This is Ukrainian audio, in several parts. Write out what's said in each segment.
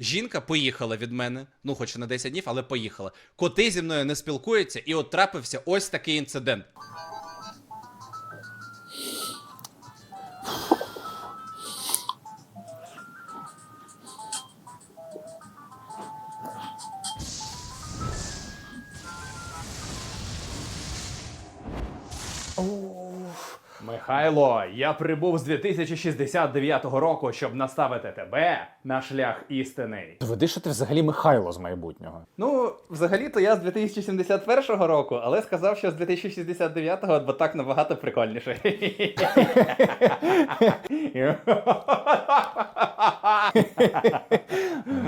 Жінка поїхала від мене, ну хоч на 10 днів, але поїхала. Коти зі мною не спілкуються, і от трапився ось такий інцидент. Михайло, я прибув з 2069 року, щоб наставити тебе на шлях істини. Доведи, що ти взагалі Михайло з майбутнього. Ну, взагалі-то я з 2071 року, але сказав, що з 2069-го, бо так набагато прикольніше.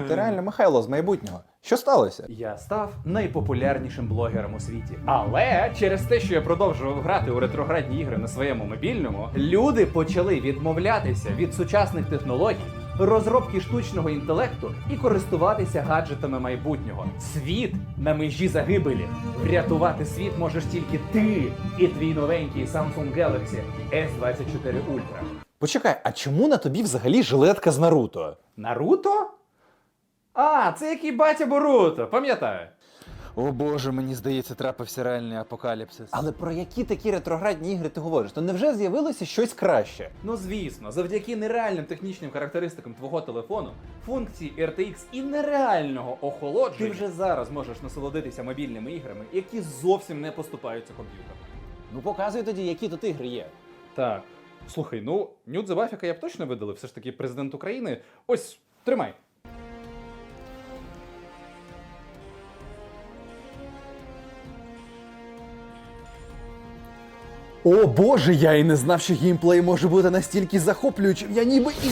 Ти реально Михайло з майбутнього. Що сталося? Я став найпопулярнішим блогером у світі. Але через те, що я продовжував грати у ретроградні ігри на своєму мобільному, люди почали відмовлятися від сучасних технологій, розробки штучного інтелекту і користуватися гаджетами майбутнього. Світ на межі загибелі. Врятувати світ можеш тільки ти і твій новенький Samsung Galaxy S24 Ultra. Почекай, а чому на тобі взагалі жилетка з Наруто? Наруто? А, це який батя Боруто, пам'ятаю. О боже, мені здається, трапився реальний апокаліпсис. Але про які такі ретроградні ігри ти говориш? То невже з'явилося щось краще? Ну звісно, завдяки нереальним технічним характеристикам твого телефону, функції RTX і нереального охолодження, ти вже зараз можеш насолодитися мобільними іграми, які зовсім не поступаються комп'ютеру. Ну показуй тоді, які тут ігри є. Так, слухай, ну Нюд Забафіка я б точно видалив, все ж таки президент України. Ось, тримай. О боже, я і не знав, що геймплей може бути настільки захоплюючим. Я ніби і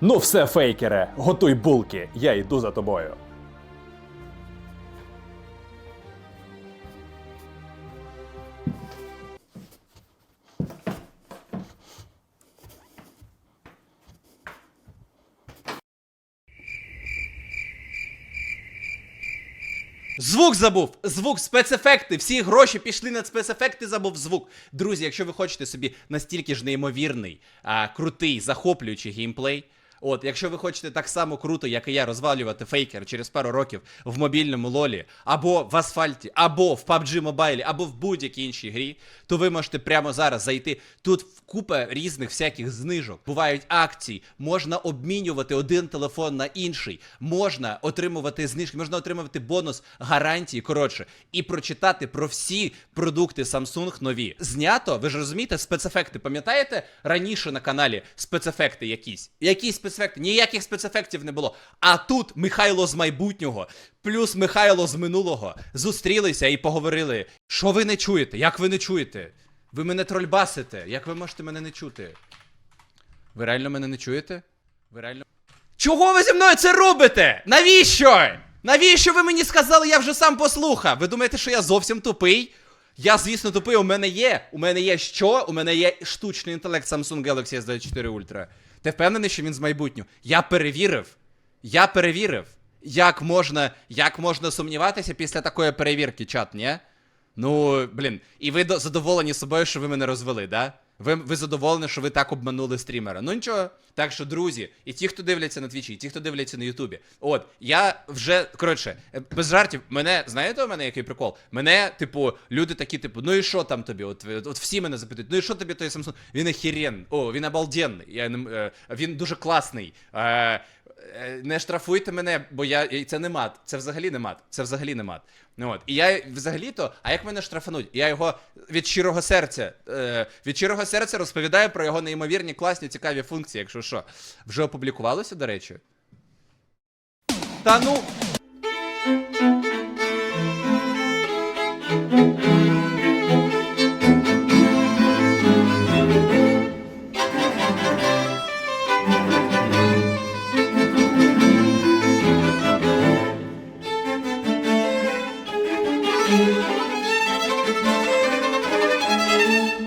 Ну все, фейкере, готуй булки, я йду за тобою. Звук забув! Звук, спецефекти! Всі гроші пішли на спецефекти, забув звук. Друзі, якщо ви хочете собі настільки ж неймовірний, а, крутий, захоплюючий геймплей. От, якщо ви хочете так само круто, як і я, розвалювати фейкер через пару років в мобільному лолі, або в асфальті, або в PUBG Mobile, або в будь-якій іншій грі, то ви можете прямо зараз зайти. Тут купа різних всяких знижок. Бувають акції, можна обмінювати один телефон на інший, можна отримувати знижки, можна отримувати бонус гарантії. Коротше, і прочитати про всі продукти Samsung нові. Знято, ви ж розумієте, спецефекти. Пам'ятаєте раніше на каналі спецефекти якісь? Які спецефекти? Ніяких спецефектів не було. А тут Михайло з майбутнього. Плюс Михайло з минулого зустрілися і поговорили. Що ви не чуєте? Як ви не чуєте? Ви мене трольбасите. Як ви можете мене не чути? Ви реально мене не чуєте? Ви реально. Чого ви зі мною це робите? Навіщо? Навіщо ви мені сказали, я вже сам послухав? Ви думаєте, що я зовсім тупий? Я, звісно, тупий, у мене є. У мене є що? У мене є штучний інтелект Samsung Galaxy S24 Ultra. Ти впевнений, що він з майбутнього? Я перевірив. Я перевірив. Як можна, як можна сумніватися після такої перевірки, чат, ні? Ну, блін, і ви задоволені собою, що ви мене розвели, да? Ви, ви задоволені, що ви так обманули стрімера. Ну нічого. Так що, друзі, і ті, хто дивляться на твічі, і ті, хто дивляться на Ютубі. От, я вже, коротше, е, без жартів, мене, знаєте, у мене який прикол? Мене, типу, люди такі, типу, ну і що там тобі? От, ви- от всі мене запитують, ну і що тобі той Samsung? Він охерен, о, він обалденний, я, не е, він дуже класний. Е, е, не штрафуйте мене, бо я. Це не мат. Це взагалі не мат. Це взагалі не мат. Ну от. І я взагалі-то, а як мене штрафануть? Я його від щирого серця. Е, від щирого серце розповідає про його неймовірні класні цікаві функції, якщо що. Вже опублікувалося, до речі. Та ну.